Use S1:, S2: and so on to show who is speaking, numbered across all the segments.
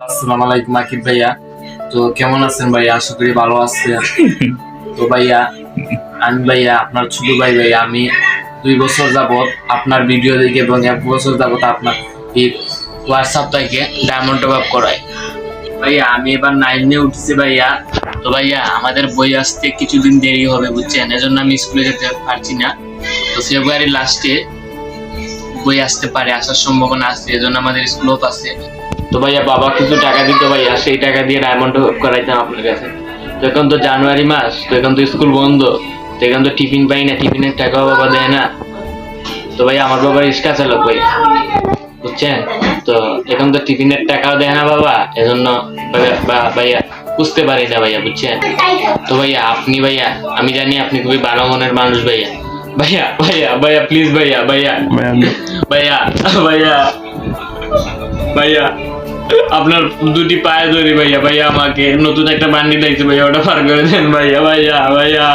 S1: আসসালামু আলাইকুম আকিব ভাইয়া। তো কেমন আছেন আশা করি ভালো আছেন। তো ভাইয়া, আমি ভাইয়া আপনার ছোট ভাই আমি দুই বছর যাবত আপনার ভিডিও দেখে এবং এক বছর যাবত আপনার এই হোয়াটসঅ্যাপ থেকে ডায়মন্ড করাই। ভাইয়া, আমি এবার নাইনে উঠছি ভাইয়া। তো ভাইয়া, আমাদের বই আসতে কিছুদিন দেরি হবে, বুঝছেন? এজন্য আমি স্কুলে যেতে পারছি না। তো ফেব্রুয়ারি লাস্টে বই আসতে পারে, আসার সম্ভাবনা আছে, এজন্য আমাদের স্কুল অফ আছে। তো ভাইয়া বাবা কিছু টাকা দিত ভাইয়া সেই টাকা দিয়ে ডায়মন্ড করাইতাম আপনার কাছে। তো এখন তো জানুয়ারি মাস তো এখন তো স্কুল বন্ধ তো এখন তো টিফিন পাই না টিফিনের টাকাও বাবা দেয় না। তো ভাইয়া আমার বাবা রিক্সা চালক ভাই বুঝছেন? তো এখন তো টিফিনের টাকাও দেয় না বাবা এজন্য ভাইয়া- ভাইয়া বুঝতে পারি না ভাইয়া বুঝছেন? তো ভাইয়া আপনি ভাইয়া আমি জানি আপনি খুবই ভালো মনের মানুষ ভাইয়া। ভাইয়া ভাইয়া ভাইয়া প্লিজ ভাইয়া ভাইয়া। ভাইয়া ভাইয়া ভাইয়া। আপনার দুটি পায়ে ধরি ভাইয়া ভাইয়া আমাকে নতুন একটা বান্ডি লাগছে ভাইয়া, ওটা পার করে দেন ভাইয়া ভাইয়া ভাইয়া।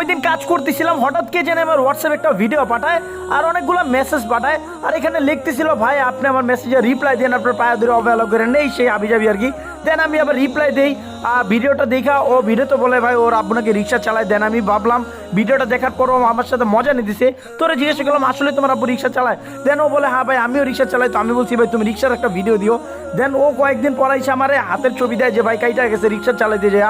S2: ওই দিন কাজ করতেছিলাম হঠাৎ কে জানে আমার হোয়াটসঅ্যাপ একটা ভিডিও পাঠায়। আর অনেকগুলো মেসেজ পাঠায়। আর এখানে লিখতেছিল, ভাই, আপনি আমার মেসেজে রিপ্লাই দেন, আপনার পায়ে ধরে অবহেলা করে নেই, সেই আবি যাবি আর কি। দেন আমি আবার রিপ্লাই দিই। আর ভিডিওটা দেখা, ও ভিডিও তো বলে, ভাই, ওর আব্বু নাকি রিক্সা চালায়। দেন আমি ভাবলাম, ভিডিওটা দেখার পর আমার সাথে মজা নিতেছে। তোরা জিজ্ঞেস করলাম, আসলে তোমার আব্বু রিক্সা চালায়? দেন ও বলে হ্যাঁ ভাই, আমিও রিক্সা চালাই। তো আমি বলছি, ভাই, তুমি রিক্সার একটা ভিডিও দিও। দেন ও কয়েকদিন পর এসে আমার হাতের ছবি দেয় যে, ভাই, কাইটা গেছে, রিক্সা চালাইতে যে।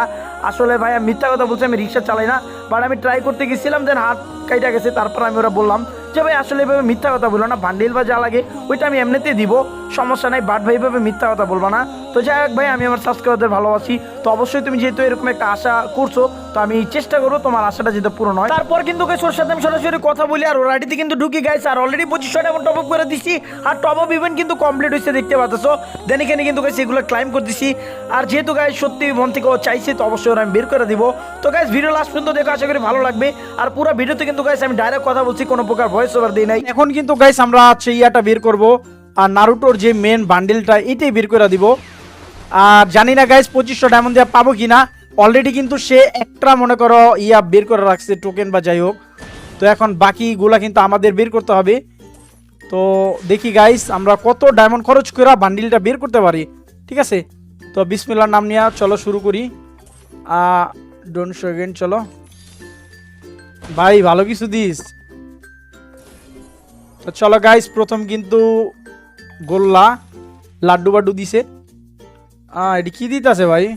S2: আসলে ভাই, আমি মিথ্যা কথা বলছি, আমি রিক্সা চালাই না। বাট আমি ট্রাই করতে গেছিলাম, দেন হাত কাইটা গেছে, তারপর আমি ওরা বললাম যে, ভাই, আসলে এভাবে মিথ্যা কথা বলো না, বান্ডিল বা যা লাগে, ওইটা আমি এমনিতেই দিব। সমস্যা নাই, বাট ভাই এভাবে মিথ্যা কথা বলব না। তো যাই হোক ভাই, আমি আমার সাবস্ক্রাইবারদের ভালোবাসি। তো অবশ্যই তুমি যেহেতু এরকম একটা আশা করছ, তো আমি চেষ্টা করব তোমার আশাটা যেতে পূরণ হয়। তারপর কিন্তু ওর সাথে আমি সরাসরি কথা বলি, আর ওর আইডিতে কিন্তু ঢুকি গাইছে আর অলরেডি পঁচিশশো টাকা টপ আপ করে দিচ্ছি আর টপ আপ ইভেন্ট কিন্তু কমপ্লিট হয়েছে দেখতে পাচ্ছ। দেন এখানে কিন্তু গাইছে এগুলো ক্লাইম করে করতেছি। আর যেহেতু গাইস সত্যি মন থেকে ও চাইছে, তো অবশ্যই আমি বের করে দিব। তো গাইস ভিডিও লাস্ট পর্যন্ত দেখো, আশা করি ভালো লাগবে। আর পুরো ভিডিওতে কিন্তু গাইস আমি ডাইরেক্ট কথা বলছি, কোনো প্রকার ভয়েস ওভার দিই নাই। এখন কিন্তু গাইস আমরা হচ্ছে ইয়াটা বের করব। আর নারুটোর যে মেন বান্ডেলটা এটাই বের করে দিব। আর জানি না গাইস পঁচিশশো ডায়মন্ড দেওয়া পাবো কি না অলরেডি কিন্তু সে একটা, মনে করো, ইয়া বের করে রাখছে টোকেন বা যাই হোক। তো এখন বাকিগুলা কিন্তু আমাদের বের করতে হবে। তো দেখি গাইস আমরা কত ডায়মন্ড খরচ করে বান্ডিলটা বের করতে পারি। ঠিক আছে? তো বিসমিল্লার নাম নিয়ে চলো শুরু করি। ডোন্ট সেকেন্ড চলো। ভাই, ভালো কিছু দিস। তো চলো গাইস প্রথম কিন্তু গোল্লা লাড্ডু বাড্ডু দিছে এটি কি দিতেছে ভাই?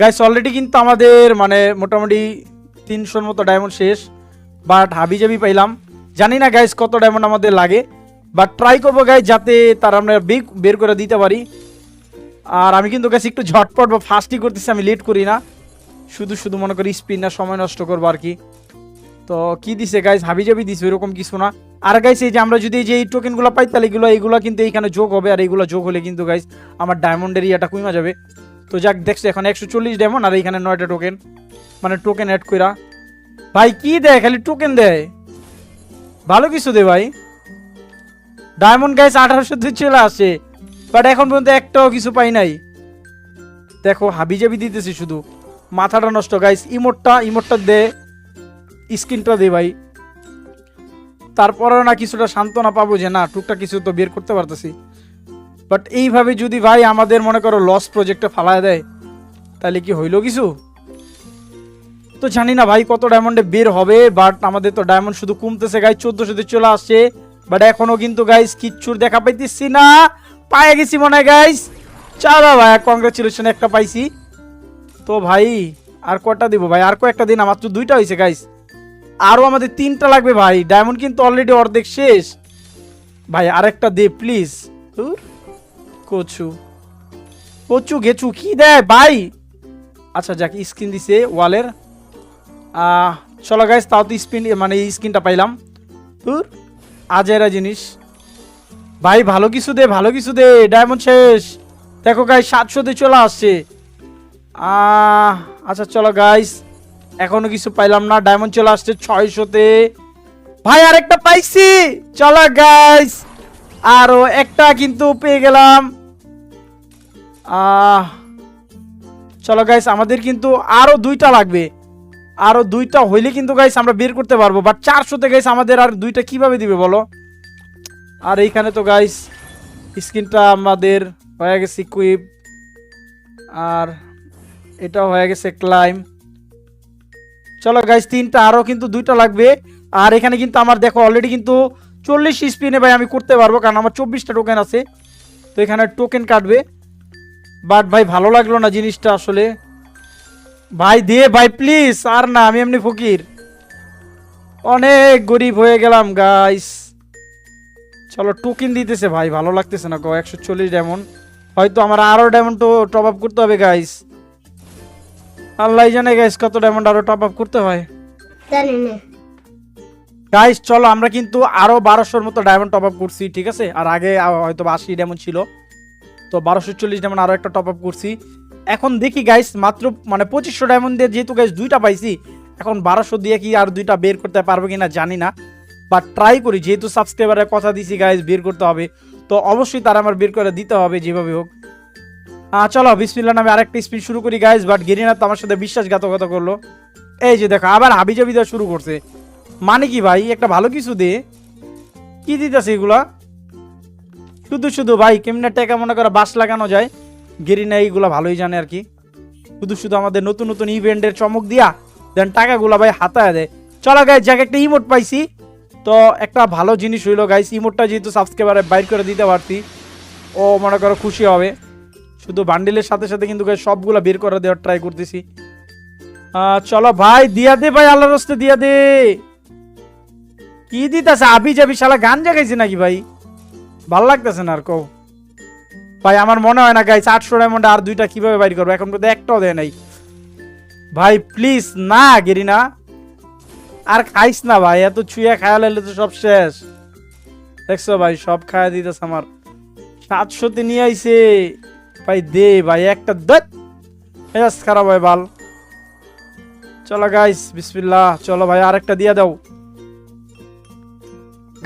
S2: গাইস অলরেডি কিন্তু আমাদের মানে মোটামুটি তিনশোর মতো ডায়মন্ড শেষ বাট হাবি জাবি পাইলাম। জানি না গাইস কত ডায়মন্ড আমাদের লাগে বাট ট্রাই করব গাইস যাতে তার আমরা বেক- বের করে দিতে পারি। আর আমি কিন্তু গাইস একটু ঝটপট বা ফাস্টই করতেছি, আমি লেট করি না। শুধু শুধু মনে করি স্পিন না, সময় নষ্ট করব আর কি। তো কি দিছে গাইস হাবি জাবি দিছে এরকম কিছু না। আর গাইস এই যে আমরা যদি যে এই টোকেনগুলো পাই, তাহলে এগুলো এগুলো কিন্তু এইখানে যোগ হবে। আর এইগুলো যোগ হলে কিন্তু গাইস আমার ডায়মন্ডের ইয়াটা কমে যাবে। তো যাক, দেখছ, এখন একশো চল্লিশ ডায়মন্ড আর এইখানে নয়টা টোকেন মানে টোকেন অ্যাড কইরা। ভাই, কি দেয়? খালি টোকেন দেয়। ভালো কিছু দে ভাই। ডায়মন্ড গাইস আঠারোশো দুই চলে আসে। বাট এখন পর্যন্ত একটাও কিছু পাই নাই। দেখো হাবি জাবি দিতেছি শুধু। মাথাটা নষ্ট। গাইস ইমোটটা ইমোটটা দে। স্ক্রিনটা দে ভাই। তারপরেও না কিছুটা সান্ত্বনা পাবো যে না টুকটা কিছু তো বের করতে পারতেছি। বাট এইভাবে যদি ভাই আমাদের মনে করো লস প্রজেক্টে ফালায় দেয়, তাহলে কি হইল কিছু? তো জানি না ভাই কত ডায়মন্ডে বের হবে বাট আমাদের তো ডায়মন্ড শুধু কমতেছে গাই চোদ্দশোতে চলে আসছে। বাট এখনও কিন্তু গাইস কিচ্ছুর দেখা পাইতেছি না, পায়ে গেছি মনে হয় গাইস চালা ভাই কংগ্রেচুলেশন একটা পাইছি। তো ভাই আর কটা দিব ভাই? আর কয়েকটা দিন, আমার তো দুইটা হয়েছে গাইস আরও আমাদের তিনটা লাগবে ভাই। ডায়মন্ড কিন্তু অলরেডি অর্ধেক শেষ। ভাই আরেকটা দে প্লিজ কচু। কচু গেচু কি দেয় ভাই? আচ্ছা যাক স্ক্রিন দিছে ওয়ালের চলো গাইস তাও তো স্পিন মানে এই স্ক্রিনটা পাইলাম। তোর আজেরা জিনিস। ভাই ভালো কিছু দে ভালো কিছু দে ডায়মন্ড শেষ। দেখো গাইস সাতশোতে চলে আসছে। আচ্ছা চলো গাইস এখনও কিছু পাইলাম না ডায়মন্ড চলে আসছে ছয়শোতে। ভাই, আরেকটা পাইছি। চলো গাইস আরও একটা কিন্তু পেয়ে গেলাম। আহ, চলো গাইস আমাদের কিন্তু আরও দুইটা লাগবে। আরও দুইটা হইলে কিন্তু গাইস আমরা বের করতে পারব বাট চারশোতে গাইস আমাদের আর দুইটা কীভাবে দিবে বলো? আর এইখানে তো গাইস স্ক্রিনটা আমাদের হয়ে গেছে কুইপ আর এটা হয়ে গেছে ক্লাইম চলো গাইস তিনটা আরও কিন্তু দুইটা লাগবে। আর এখানে কিন্তু আমার দেখো অলরেডি কিন্তু চল্লিশ স্পিনে ভাই আমি করতে পারব, কারণ আমার চব্বিশটা টোকেন আছে। তো এখানে টোকেন কাটবে। বাট ভাই, ভালো লাগল না জিনিসটা আসলে। ভাই, দে ভাই প্লিজ আর না, আমি এমনি ফকির। অনেক গরিব হয়ে গেলাম গাইস চলো টোকেন দিতেছে ভাই, ভালো লাগতেছে না গো, একশো চল্লিশ ডায়মন্ড হয়তো আমার আরও ডায়মন্ড তো টপ আপ করতে হবে গাইস আল্লাহ জানে গাইস কত ডায়মন্ড আরও টপ আপ করতে হয়।
S3: জানি না।
S2: গাইস চলো আমরা কিন্তু আরও বারোশোর মতো ডায়মন্ড টপ আপ করছি ঠিক আছে? আর আগে হয়তো আশি ডায়মন্ড ছিল। তো বারোশো চল্লিশ ডায়মন্ড আরও একটা টপ আপ করছি। এখন দেখি গাইস মাত্র মানে পঁচিশশো ডায়মন্ড দিয়ে যেহেতু গাইস দুইটা পাইছি এখন বারোশো দিয়ে কি আর দুইটা বের করতে পারব কিনা জানি না। বাট ট্রাই করি যেহেতু সাবস্ক্রাইবারের কথা দিছি গাইস বের করতে হবে। তো অবশ্যই তারা আমার বের করে দিতে হবে যেভাবে হোক। চলো বিসমিল্লা নামে আরেকটা স্পিন শুরু করি গাইস বাট গেরিনা তো আমার সাথে বিশ্বাসঘাতকতা করল। এই যে দেখো, আবার হাবিজাবি দেওয়া শুরু করছে। মানে কি ভাই, একটা ভালো কিছু দে। কি দিতেছে এগুলা? শুধু শুধু ভাই, কেমনে টাকা মনে করে, বাস লাগানো যায়। গেরিনা এইগুলা ভালোই জানে আর কি। শুধু শুধু আমাদের নতুন নতুন ইভেন্টের চমক দিয়া দেন টাকাগুলা ভাই হাতায় দেয়। চলো গাইজ যাকে, একটা ইমোট পাইছি। তো একটা ভালো জিনিস হইল গাইস ইমোটটা যেহেতু সাবস্ক্রাইবারে বাইর করে দিতে পারছি ও মনে করো খুশি হবে। শুধু বান্ডিলের সাথে সাথে কিন্তু সবগুলা বের করে দেওয়ার ট্রাই করতেছি। চলো ভাই, দিয়া দে ভাই, আল্লাহর রস্তে দিয়া দে। কি দিতেছে? আবি যাবি শালা, গান জাগাইছে নাকি ভাই? ভালো লাগতেছে না আর কও। ভাই, আমার মনে হয় না গাইছে আটশো ডায়মন্ড আর দুইটা কীভাবে বাইর করব? এখন পর্যন্ত একটাও দেয় নাই। ভাই প্লিজ না গেরি না আর খাইস না ভাই, এত ছুঁয়ে খায়া লাইলে তো সব শেষ। দেখছ ভাই, সব খায়া দিতেছে আমার। সাতশোতে নিয়ে আইছে। ভাই দে ভাই একটা দত। মেজাজ খারাপ হয় বাল। চলো গাইস বিসমিল্লাহ। চলো ভাই আরেকটা দিয়ে দাও।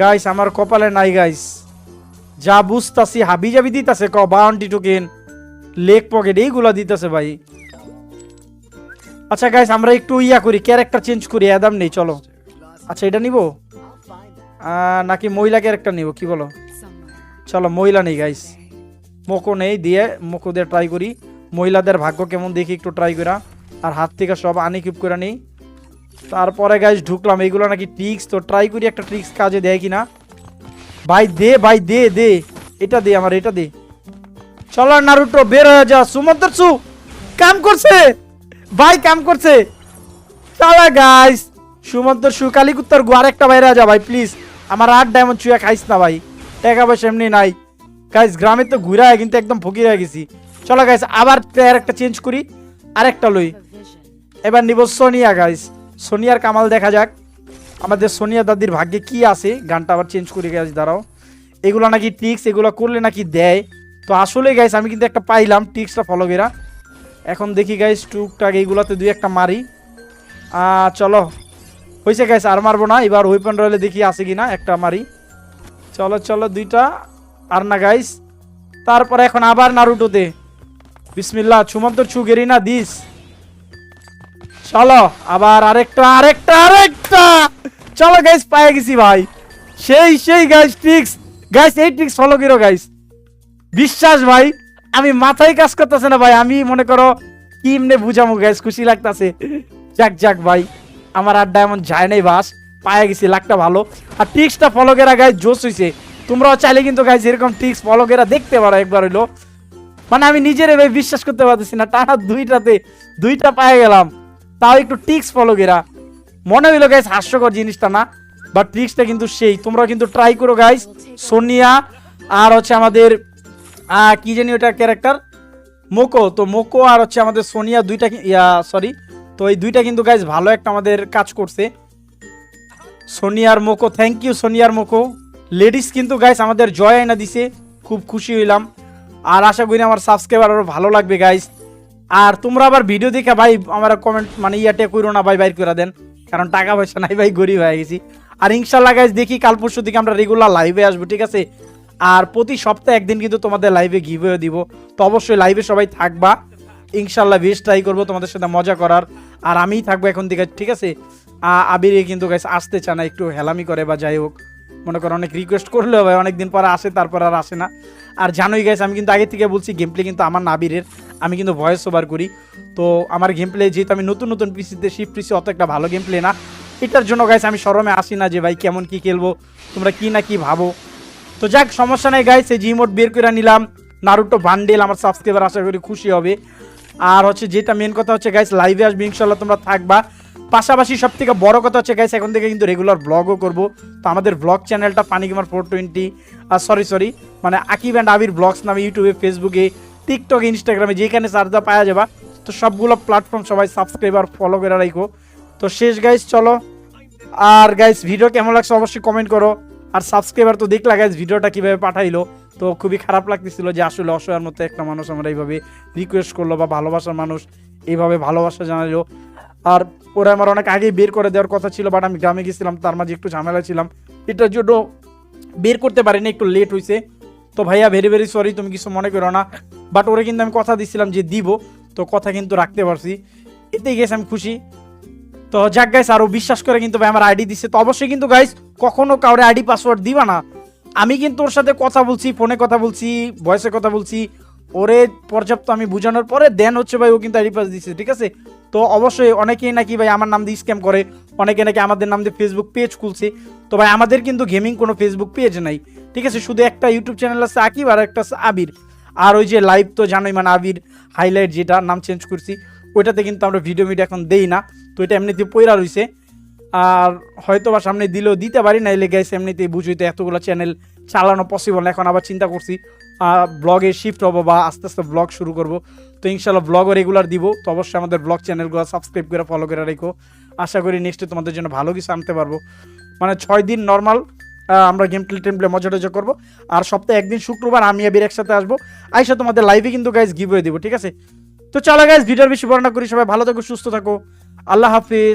S2: গাইস আমার কপালে নাই গাইস যা বুঝতাছি হাবি জাবি দিতাছে ক বাউন্টি টোকেন লেগ পকেট এইগুলা দিতেছে ভাই। আচ্ছা গাইস আমরা একটু ইয়া করি ক্যারেক্টার চেঞ্জ করি অ্যাদাম নেই চলো। আচ্ছা এটা নিব? নাকি মহিলা ক্যারেক্টার নিব কি বলো? চলো মহিলা নেই গাইস মোকো নেই, দিয়ে মোকো দিয়ে ট্রাই করি। মহিলাদের ভাগ্য কেমন দেখি একটু ট্রাই করা আর হাত থেকে সব আনি কিপ করে নিই। তারপরে গাইস ঢুকলাম, এইগুলো নাকি ট্রিক্স তো ট্রাই করি একটা ট্রিক্স কাজে দেয় কিনা। ভাই দে ভাই দে দে। এটা দে আমার, এটা দে। চলো নারুটো, বের হয়ে যা। সুমন্তর সু কাম করছে। ভাই কাম করছে। চলো গাইস সুমন্তর সু কালিকুত্তর গু আরেকটা বাইরে যা ভাই প্লিজ আমার আট ডায়মন্ড চুয়া খাইস না ভাই। টাকা পয়সা এমনি নাই। গাইস গ্রামে তো ঘুরে কিন্তু একদম ফকির হয়ে গেছি। চলো গাইস আবার প্লেয়ার একটা চেঞ্জ করি, আরেকটা লই। এবার নিব সোনিয়া গাইস সোনিয়ার কামাল দেখা যাক। আমাদের সোনিয়া দাদির ভাগ্যে কি আছে? গানটা আবার চেঞ্জ করে গাইস দাঁড়াও। এগুলো নাকি টিক্স এগুলো করলে নাকি দেয়। তো আসলে গাইস আমি কিন্তু একটা পাইলাম টিক্সটা ফলো করা এখন দেখি গাইস টুকটাক এইগুলোতে দুই একটা মারি। চলো। হয়েছে গাইস আর মারবো না, এবার ওয়েপন রয়েলে দেখি আছে কি না একটা মারি। চলো চলো, দুইটা। আর না গাইস তারপরে এখন আবার নারুটোতে। বিসমিল্লাহ ছুমন্তর ছু গেরি না, দিস। চলো, আবার আরেকটা আরেকটা আরেকটা। চলো গাইস পায়ে গেছি, ভাই। সেই সেই গাইস ট্রিক্স গাইস এই ট্রিক্স ফলো করো গাইস বিশ্বাস, ভাই, আমি মাথায় কাজ করতেছে না, ভাই। আমি মনে করো কি এমনি বুঝামু গাইস খুশি লাগতাছে। যাক যাক, ভাই, আমার আর ডায়মন্ড যায় নাই, বাস। পায়ে গেছি লাখটা ভালো। আর ট্রিক্সটা ফলো করা গাইস জোশ হইছে। তোমরাও চাইলে কিন্তু গাইস এরকম টিক্স ফলো করা দেখতে পারো একবার হইল। মানে আমি নিজের ভাই বিশ্বাস করতে পারতেছি না, টানা দুইটাতে, দুইটা পায়ে গেলাম। তাও একটু টিক্স ফলো করা মনে হইল গাইস হাস্যকর জিনিসটা না বাট ট্রিক্সটা কিন্তু সেই। তোমরা কিন্তু ট্রাই করো গাইস সোনিয়া আর হচ্ছে আমাদের কি জানি ওটা ক্যারেক্টার মোকো। তো মোকো আর হচ্ছে আমাদের সোনিয়া দুইটা সরি তো এই দুইটা কিন্তু গাইস ভালো একটা আমাদের কাজ করছে। সোনিয়ার মোকো থ্যাংক ইউ সোনিয়ার মোকো। লেডিস কিন্তু গাইস আমাদের জয় আয়না দিছে। খুব খুশি হইলাম। আর আশা করি আমার সাবস্ক্রাইবার আরও ভালো লাগবে গাইস আর তোমরা আবার ভিডিও দেখে ভাই আমার কমেন্ট মানে ইয়াটে করো না ভাই, বাইর করে দেন। কারণ টাকা পয়সা নাই ভাই, গরিব হয়ে গেছি। আর ইনশাল্লাহ গাইজ দেখি কাল পরশু দিকে আমরা রেগুলার লাইভে আসব, ঠিক আছে? আর প্রতি সপ্তাহে একদিন কিন্তু তোমাদের লাইভে গিভওয়ে দিব। তো অবশ্যই লাইভে সবাই থাকবা। ইনশাল্লাহ বেশ ট্রাই করব তোমাদের সাথে মজা করার। আর আমিই থাকব এখন থেকে ঠিক আছে? আবিরে কিন্তু গাইস আসতে চায় না, একটু হেলামি করে বা যাই হোক। মনে করো অনেক রিকোয়েস্ট করলেও ভাই অনেকদিন পরে আসে, তারপর আর আসে না। আর জানোই গাইস আমি কিন্তু আগে থেকে বলছি গেম প্লে কিন্তু আমার নাবিরের। আমি কিন্তু ভয়েস ওভার করি। তো আমার গেম প্লে যেহেতু আমি নতুন নতুন পিসিতে শিফট পিসি অত একটা ভালো গেম প্লে না। এটার জন্য গাইস আমি সরমে আসি না যে ভাই কেমন কি খেলব, তোমরা কি না কি ভাবো। তো যাক, সমস্যা নেই গাইস এই জিমোট বের করে নিলাম। নারুটো বান্ডেল আমার সাবস্ক্রাইবার আশা করি খুশি হবে। আর হচ্ছে যেটা মেন কথা হচ্ছে গাইস লাইভে আসবে, ইনশাল্লাহ তোমরা থাকবা। পাশাপাশি সব থেকে বড় কথা হচ্ছে গাইস এখন থেকে কিন্তু রেগুলার ব্লগও করব। তো আমাদের ব্লগ চ্যানেলটা পানি ফোর টোয়েন্টি সরি সরি মানে আকিব অ্যান্ড আবির ব্লগস নামে ইউটিউবে ফেসবুকে টিকটকে ইনস্টাগ্রামে যেখানে সার্চা পাওয়া যাবা। তো সবগুলো প্ল্যাটফর্ম সবাই সাবস্ক্রাইব আর ফলো করে রাখো। তো শেষ গাইস চলো। আর গাইস ভিডিও কেমন লাগছে অবশ্যই কমেন্ট করো। আর সাবস্ক্রাইবার তো দেখলা গাইস ভিডিওটা কীভাবে পাঠাইলো। তো খুবই খারাপ লাগতেছিল যে আসলে অসহায়ের মতো একটা মানুষ আমরা এইভাবে রিকোয়েস্ট করল বা ভালোবাসার মানুষ এইভাবে ভালোবাসা জানালো। আর ওরা আমার অনেক আগেই বের করে দেওয়ার কথা ছিল বাট আমি গ্রামে গেছিলাম, তার মাঝে একটু ঝামেলা ছিলাম। এটার জন্য বের করতে পারিনি, একটু লেট হয়েছে তো ভাইয়া ভেরি ভেরি সরি তুমি কিছু মনে করো না। বাট ওরে কিন্তু আমি কথা দিছিলাম যে দিব, তো কথা কিন্তু রাখতে পারছি। এতেই গেছে আমি খুশি। তো যাক গাইস আরও বিশ্বাস করে কিন্তু ভাই আমার আইডি দিচ্ছে তো অবশ্যই কিন্তু গাইস কখনো কাউরে আইডি পাসওয়ার্ড দিবা না। আমি কিন্তু ওর সাথে কথা বলছি ফোনে কথা বলছি ভয়েসে কথা বলছি। ওরে পর্যাপ্ত আমি বোঝানোর পরে দেন হচ্ছে ভাই ও কিন্তু আইডি পাস দিচ্ছে ঠিক আছে? তো অবশ্যই অনেকেই নাকি ভাই আমার নাম দিয়ে স্ক্যাম করে, অনেকে নাকি আমাদের নাম দিয়ে ফেসবুক পেজ খুলছে। তো ভাই আমাদের কিন্তু গেমিং কোনো ফেসবুক পেজ নাই, ঠিক আছে? শুধু একটা ইউটিউব চ্যানেল আছে আকিব আর একটা আবির আর ওই যে লাইভ তো জানোই মানে আবির হাইলাইট যেটা, নাম চেঞ্জ করছি, ওইটাতে কিন্তু আমরা ভিডিও মিডিও এখন দেই না। তো এটা এমনিতে পয়রা রইছে। আর হয়তো বা সামনে দিলেও দিতে পারি না এলে গেছে এমনিতেই বুঝই তো এতগুলো চ্যানেল চালানো পসিবল না এখন আবার চিন্তা করছি ব্লগে শিফট হব বা আস্তে আস্তে ব্লগ শুরু করব। তো ইনশাল্লাহ ব্লগও রেগুলার দিব। তো অবশ্যই আমাদের ব্লগ চ্যানেলগুলো সাবস্ক্রাইব করে ফলো করে রেখো। আশা করি নেক্সটে তোমাদের জন্য ভালো কিছু আনতে পারব। মানে ছয় দিন নর্মাল আমরা গেম প্লে টেম প্লে মজা টজা করব। আর সপ্তাহে একদিন শুক্রবার আমি আবির একসাথে আসব। আইসা তোমাদের লাইভে কিন্তু গাইজ গিভ হয়ে দিব, ঠিক আছে? তো চলো গাইজ ভিডিওর বেশি বর্ণনা করি, সবাই ভালো থাকো, সুস্থ থাকো। আল্লাহ হাফিজ।